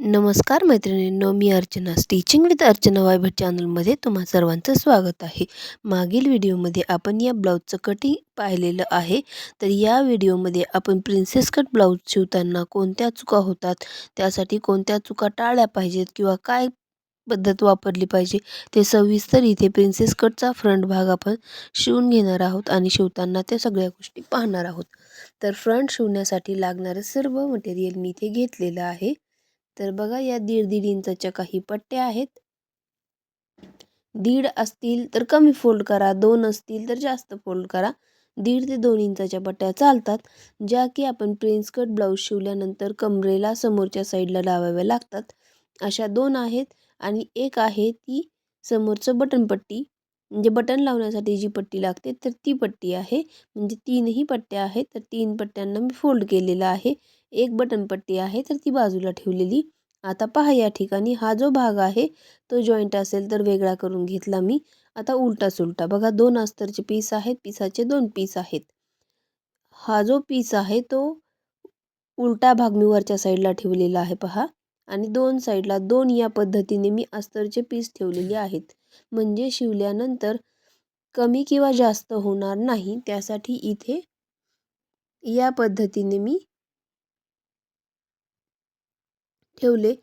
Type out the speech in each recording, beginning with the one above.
नमस्कार मैत्रिणींनो मी अर्चना. स्टिचिंग विथ अर्चना वायभट चॅनलमध्ये तुम्हा सर्वांचं स्वागत आहे. मागील व्हिडिओमध्ये आपण या ब्लाऊजचं कटिंग पाहिलेलं आहे. तर या व्हिडिओमध्ये आपण प्रिन्सेस कट ब्लाऊज शिवताना कोणत्या चुका होतात त्यासाठी कोणत्या चुका टाळल्या पाहिजेत किंवा काय पद्धत वापरली पाहिजे ते सविस्तर इथे प्रिन्सेस कटचा फ्रंट भाग आपण शिवून घेणार आहोत आणि शिवताना त्या सगळ्या गोष्टी पाहणार आहोत. तर फ्रंट शिवण्यासाठी लागणारं सर्व मटेरियल मी इथे घेतलेलं आहे. तर बघा या दीड दीड इंचाच्या काही पट्ट्या आहेत. दीड असतील तर कमी फोल्ड करा दोन असतील तर जास्त फोल्ड करा. दीड ते दोन इंचाच्या पट्ट्या चालतात ज्या की आपण प्रिन्स कट ब्लाऊज शिवल्यानंतर कमरेला समोरच्या साईडला लावाव्या लागतात. अशा दोन आहेत आणि एक आहे ती समोरचं बटन पट्टी. म्हणजे बटन लावण्यासाठी जी पट्टी लागते तर ती पट्टी आहे. म्हणजे तीनही पट्ट्या आहेत तर तीन पट्ट्यांना मी फोल्ड केलेलं आहे. एक बटन पट्टी आहे तर ती बाजूला ठेवलेली. आता पहा या ठिकाणी हा जो भाग आहे तो जॉईंट असेल तर वेगळा करून घेतला मी. आता उलटा सुलटा बघा दोन अस्तरचे पीस आहेत पिसाचे दोन पीस आहेत. हा जो पीस आहे तो उलटा भाग मी वरच्या साईडला ठेवलेला आहे पहा. आणि दोन साईडला दोन या पद्धतीने मी अस्तरचे पीस ठेवलेले आहेत. म्हणजे शिवल्यानंतर कमी किंवा जास्त होणार नाही त्यासाठी इथे या पद्धतीने मी ठेवले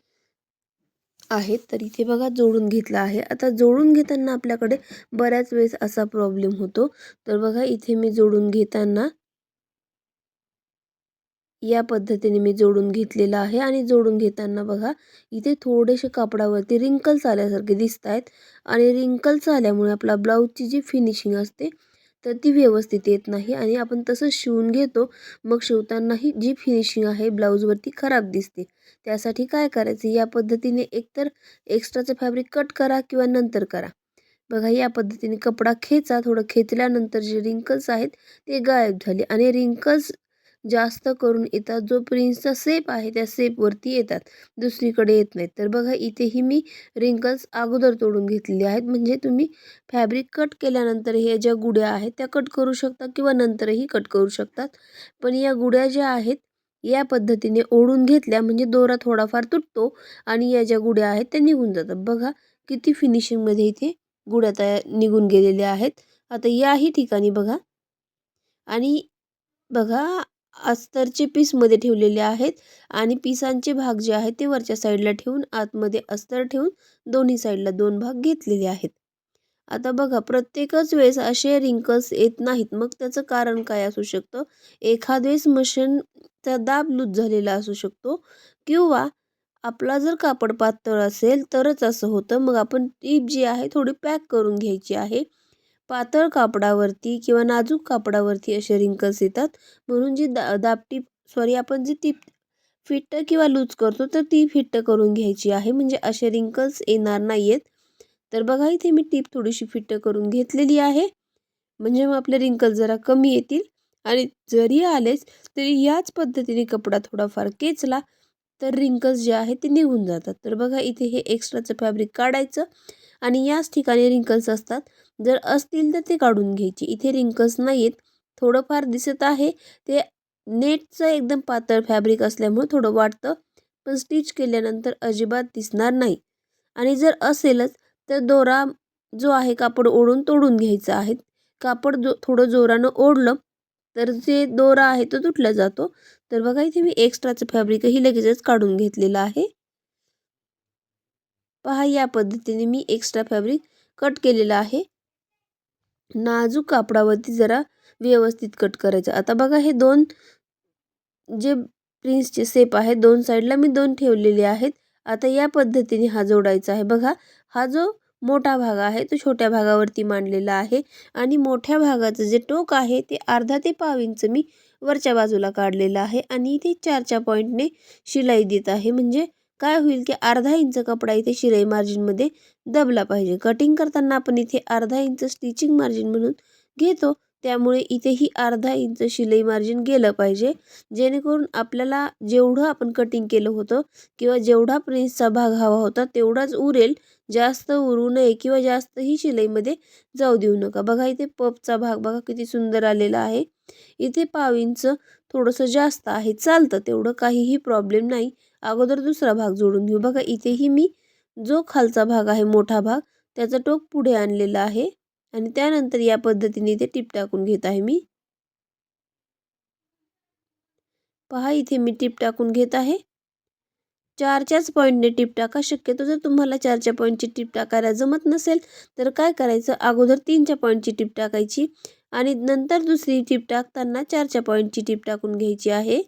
आहेत तर इथे बघा जोडून घेतला आहे. आता जोडून घेताना आपल्याकडे बऱ्याच वेळेस असा प्रॉब्लेम होतो. तर बघा इथे मी जोडून घेताना या पद्धतीने मी जोडून घेतलेला आहे आणि जोडून घेताना बघा इथे थोडेसे कापडावरती रिंकल्स आल्यासारखे दिसत आहेत आणि रिंकल्स आल्यामुळे आपला ब्लाऊजची जी फिनिशिंग असते तर ती व्यवस्थित येत नाही आणि आपण तसंच शिवून घेतो. मग शिवतानाही जी फिनिशिंग आहे ब्लाऊजवरती खराब दिसते. त्यासाठी काय करायचं? या पद्धतीने एकतर एक्स्ट्राचं फॅब्रिक कट करा किंवा नंतर करा. बघा या पद्धतीने कपडा खेचा. थोडं खेचल्यानंतर जे रिंकल्स आहेत ते गायब झाले आणि रिंकल्स जास्त करून येतात. जो प्रिन्सचा सेप आहे त्या सेपवरती येतात. दुसरीकडे येत नाहीत. तर बघा इथेही मी रिंकल्स अगोदर तोडून घेतलेले आहेत. म्हणजे तुम्ही फॅब्रिक कट केल्यानंतर ह्या ज्या गुड्या आहेत त्या कट करू शकता किंवा नंतरही कट करू शकतात. पण या गुड्या ज्या आहेत या पद्धतीने ओढून घेतल्या म्हणजे दोरा थोडाफार तुटतो आणि या ज्या गुड्या आहेत त्या निघून जातात. बघा किती फिनिशिंगमध्ये इथे गुड्या तया निघून गेलेल्या आहेत. आता याही ठिकाणी बघा. आणि बघा अस्तरचे पीसमध्ये ठेवलेले आहेत आणि पिसांचे भाग जे आहेत ते वरच्या साईडला ठेवून आतमध्ये अस्तर ठेवून दोन्ही साईडला दोन भाग घेतलेले आहेत. आता बघा प्रत्येकच वेळेस असे रिंकल्स येत नाहीत. मग त्याचं कारण काय असू शकतं? एखाद वेळेस मशीनचा दाब लूज झालेला असू शकतो किंवा आपला जर कापड पातळ असेल तरच असं होतं. मग आपण टीप जी आहे थोडी पॅक करून घ्यायची आहे. पातळ कापडावरती किंवा नाजूक कापडावरती असे रिंकल्स येतात. म्हणून जी दा दापटी सॉरी आपण जी ती फिट्ट किंवा लूज करतो तर ती फिट्ट करून घ्यायची आहे. म्हणजे असे रिंकल्स येणार नाही आहेत तर बघा इथे मी टीप थोडीशी फिट्ट करून घेतलेली आहे. म्हणजे मग आपले रिंकल्स जरा कमी येतील. आणि जरी आलेच तरी याच पद्धतीने कपडा थोडाफार केचला. तर रिंकल्स जे आहेत ते निघून जातात. तर बघा इथे हे एक्स्ट्राचं फॅब्रिक काढायचं आणि याच ठिकाणी रिंकल्स असतात. जर असतील तर ते काढून घ्यायचे. इथे रिंकल्स नाही आहेत थोडंफार दिसत आहे. ते नेटचं एकदम पातळ फॅब्रिक असल्यामुळे थोडं वाटतं पण स्टिच केल्यानंतर अजिबात दिसणार नाही. आणि जर असेलच तर दोरा जो आहे कापड ओढून तोडून घ्यायचा आहे. कापड जो थोडं जोरानं ओढलं तर जे दोरा आहे तो तुटला जातो. तर बघा इथे मी एक्स्ट्राचं फॅब्रिकही लगेचच काढून घेतलेलं आहे. पहा या पद्धतीने मी एक्स्ट्रा फॅब्रिक कट केलेलं आहे. नाजूक कापडावरती जरा व्यवस्थित कट करायचं. आता बघा हे दोन जे प्रिन्सचे सेप आहे दोन साईडला मी दोन ठेवलेले आहेत. आता या पद्धतीने हा जोडायचा आहे. बघा हा जो मोठा भाग आहे तो छोट्या भागावरती मांडलेला आहे आणि मोठ्या भागाचं जे टोक आहे ते अर्धा ते पाव इंच मी वरच्या बाजूला काढलेलं आहे आणि इथे चारच्या पॉईंटने शिलाई देत आहे. म्हणजे काय होईल की अर्धा इंच कपडा इथे शिलाई मार्जिनमध्ये दबला पाहिजे. कटिंग करताना आपण इथे अर्धा इंच स्टिचिंग मार्जिन म्हणून घेतो. त्यामुळे इथेही अर्धा इंच शिलाई मार्जिन गेलं पाहिजे. जेणेकरून आपल्याला जेवढं आपण कटिंग केलं होतं किंवा जेवढा प्रिन्सचा भाग हवा होता तेवढाच उरेल जास्त उरू नये किंवा जास्तही शिलाईमध्ये जाऊ देऊ नका. बघा इथे पपचा भाग बघा किती सुंदर आलेला आहे. इथे पाव इंच थोडंसं जास्त आहे. चालतं तेवढं काहीही प्रॉब्लेम नाही. अगोदर दुसरा भाग जोडून घेऊ. बघा इथेही मी जो खालचा भाग आहे मोठा भाग त्याचं टोक पुढे आणलेला आहे. आणि त्यानंतर या पद्धतीने इथे टीप टाकून घेत आहे मी. पहा इथे मी टीप टाकून घेत आहे. चारच्याच पॉईंटने टीप टाका. शक्यतो जर तुम्हाला चारच्या पॉईंटची टीप टाकायला जमत नसेल तर काय करायचं? अगोदर तीनच्या पॉईंटची टीप टाकायची आणि नंतर दुसरी टीप टाकताना चारच्या पॉईंटची टीप टाकून घ्यायची आहे.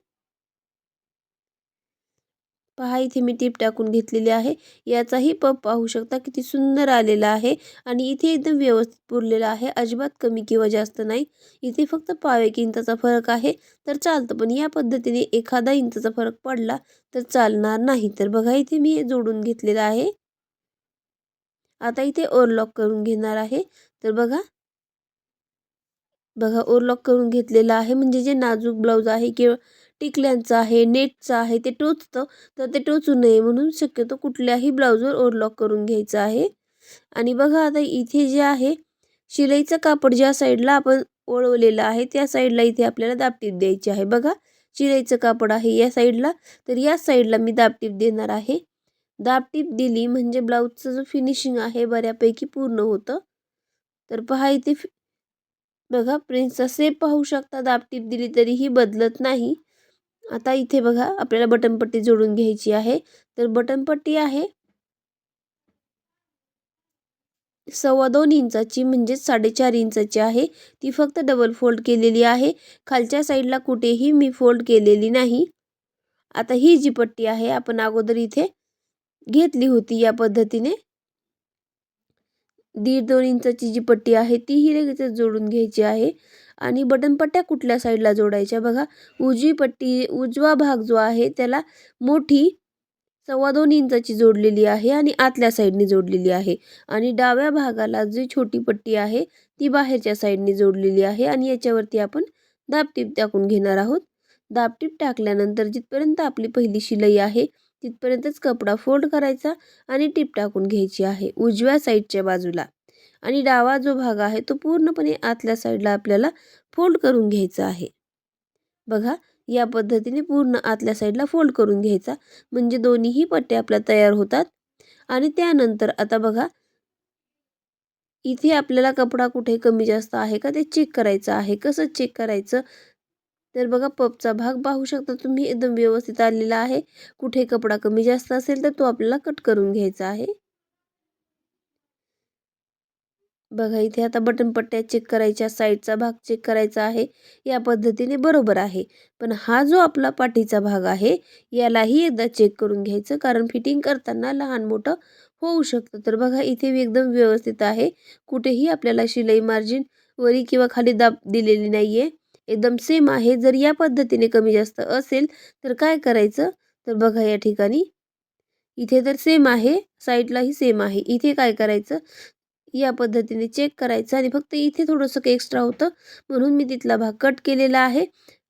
पहा इथे मी टीप टाकून घेतलेली आहे. याचाही पप पाहू शकता किती सुंदर आलेला आहे आणि इथे एकदम व्यवस्थित पुरलेला आहे. अजिबात कमी किंवा जास्त नाही. इथे फक्त पाव एक इंचाचा फरक आहे. तर चालतं पण या पद्धतीने एखादा इंचाचा फरक पडला तर चालणार नाही. तर बघा इथे मी हे जोडून घेतलेलं आहे. आता इथे ओरलॉक करून घेणार आहे. तर बघा. बघा ओरलॉक करून घेतलेला आहे. म्हणजे जे नाजूक ब्लाऊज आहे किंवा टिकल्यांचं आहे नेटचं आहे ते टोचतं तर ते टोचू नये म्हणून शक्यतो कुठल्याही ब्लाऊजवर ओरलॉक करून घ्यायचं आहे. आणि बघा आता इथे जे आहे शिलाईचं कापड ज्या साईडला आपण ओळवलेलं आहे त्या साईडला इथे आपल्याला दाबटीप द्यायची आहे. बघा शिलाईचं कापड आहे या साईडला तर या साईडला मी दाबटीप देणार आहे. दाबटीप दिली म्हणजे ब्लाऊजचं जो फिनिशिंग आहे बऱ्यापैकी पूर्ण होतं. तर पहा इथे बघा प्रिन्सचा सेप पाहू शकता दाबटीप दिली तरीही बदलत नाही. आता इथे बघा आपल्याला बटनपट्टी जोडून घ्यायची आहे. तर बटनपट्टी आहे सव्वा दोन इंचाची म्हणजेच साडेचार इंचाची आहे. ती फक्त डबल फोल्ड केलेली आहे. खालच्या साईडला कुठेही मी फोल्ड केलेली नाही. आता ही जी पट्टी आहे आपण अगोदर इथे घेतली होती या पद्धतीने. दीड दोन इंचाची जी पट्टी आहे तीही लगेच जोडून घ्यायची आहे. आणि बटनपट्ट्या कुठल्या साईडला जोडायच्या? बघा उजवी पट्टी उजवा भाग जो आहे त्याला मोठी सव्वा दोन इंचाची जोडलेली आहे आणि आतल्या साईडने जोडलेली आहे. आणि डाव्या भागाला जी छोटी पट्टी आहे ती बाहेरच्या साईडने जोडलेली आहे आणि याच्यावरती आपण दाबटीप टाकून घेणार आहोत. दाबटीप टाकल्यानंतर जिथपर्यंत आपली पहिली शिलाई आहे तिथपर्यंतच कपडा फोल्ड करायचा आणि टीप टाकून घ्यायची आहे उजव्या साईडच्या बाजूला. आणि डावा जो भाग आहे तो पूर्णपणे आतल्या साईडला आपल्याला फोल्ड करून घ्यायचा आहे. बघा या पद्धतीने पूर्ण आतल्या साईडला फोल्ड करून घ्यायचा. म्हणजे दोन्हीही पट्टे आपल्या तयार होतात. आणि त्यानंतर आता बघा इथे आपल्याला कपडा कुठे कमी जास्त आहे का ते चेक करायचं आहे. कसं चेक करायचं? तर बघा पपचा भाग पाहू शकता तुम्ही एकदम व्यवस्थित आलेला आहे. कुठे कपडा कमी जास्त असेल तर तो आपल्याला कट करून घ्यायचा आहे. बघा इथे आता बटन पट्ट्या चेक करायच्या साईडचा भाग चेक करायचा आहे. या पद्धतीने बरोबर आहे. पण हा जो आपला पाठीचा भाग आहे यालाही एकदा चेक करून घ्यायचं कारण फिटिंग करताना लहान मोठं होऊ शकतं. तर बघा इथे एकदम व्यवस्थित आहे. कुठेही आपल्याला शिलाई मार्जिन वरी किंवा खाली दाब दिलेली नाही आहे एकदम सेम आहे. जर या पद्धतीने कमी जास्त असेल तर काय करायचं? तर बघा या ठिकाणी इथे तर सेम आहे. साईडलाही सेम आहे. इथे काय करायचं? या पद्धतीने चेक करायचं आणि फक्त इथे थोडंसं एक्स्ट्रा होतं. म्हणून मी तिथला भाग कट केलेला आहे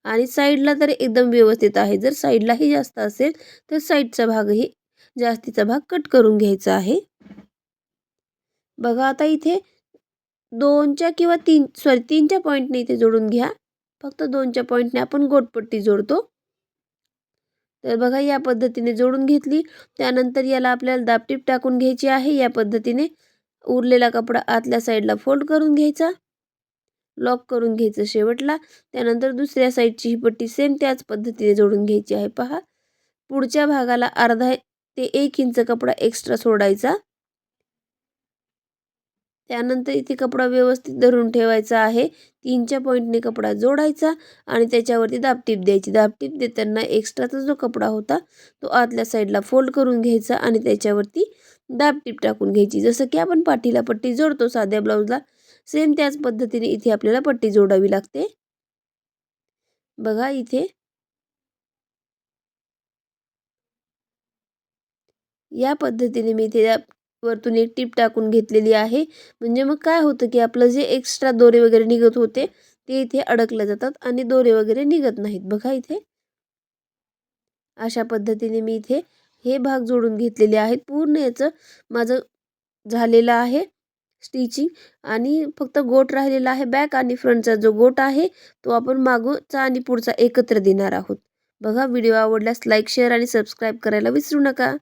आणि साईडला तर एकदम व्यवस्थित आहे. जर साईडलाही जास्त असेल तर साईडचा भागही जास्तीचा भाग कट करून घ्यायचा आहे. बघा आता इथे दोनच्या किंवा तीन सॉरी तीनच्या पॉईंटने इथे जोडून घ्या. फक्त दोनच्या पॉईंटने आपण गोटपट्टी जोडतो. तर बघा या पद्धतीने जोडून घेतली. त्यानंतर याला आपल्याला दापटीप टाकून घ्यायची आहे. या पद्धतीने उरलेला कपडा आतल्या साईडला फोल्ड करून घ्यायचा. लॉक करून घ्यायचं शेवटला. त्यानंतर दुसऱ्या साईडची ही पट्टी सेम त्याच पद्धतीने जोडून घ्यायची आहे. पहा. पुढच्या भागाला अर्धा ते एक इंच कपडा एक्स्ट्रा सोडायचा. त्यानंतर इथे कपडा व्यवस्थित धरून ठेवायचा आहे. तीनच्या पॉईंटने कपडा जोडायचा आणि त्याच्यावरती दाबटीप द्यायची. दाबटीप देताना एक्स्ट्राचा जो कपडा होता तो आतल्या साईडला फोल्ड करून घ्यायचा आणि त्याच्यावरती दाबटीप टाकून घ्यायची. जसं की आपण पाठीला पट्टी जोडतो साध्या ब्लाऊजला सेम त्याच पद्धतीने इथे आपल्याला पट्टी जोडावी लागते. बघा इथे. या पद्धतीने मी इथे वरतून एक टीप टाकून घेतलेली आहे. म्हणजे मग काय होतं की आपलं जे एक्स्ट्रा दोरे वगैरे निघत होते ते इथे अडकले जातात आणि दोरे वगैरे निघत नाहीत. बघा इथे. अशा पद्धतीने मी इथे हे भाग जोडून घेतलेले आहेत. पूर्ण याचं माझं झालेलं आहे स्टिचिंग आणि फक्त गोट राहिलेला आहे बॅक आणि फ्रंटचा जो गोट आहे तो आपण मागूचा आणि पुढचा एकत्र देणार आहोत. बघा व्हिडिओ आवडल्यास लाईक शेअर आणि सबस्क्राईब करायला विसरू नका.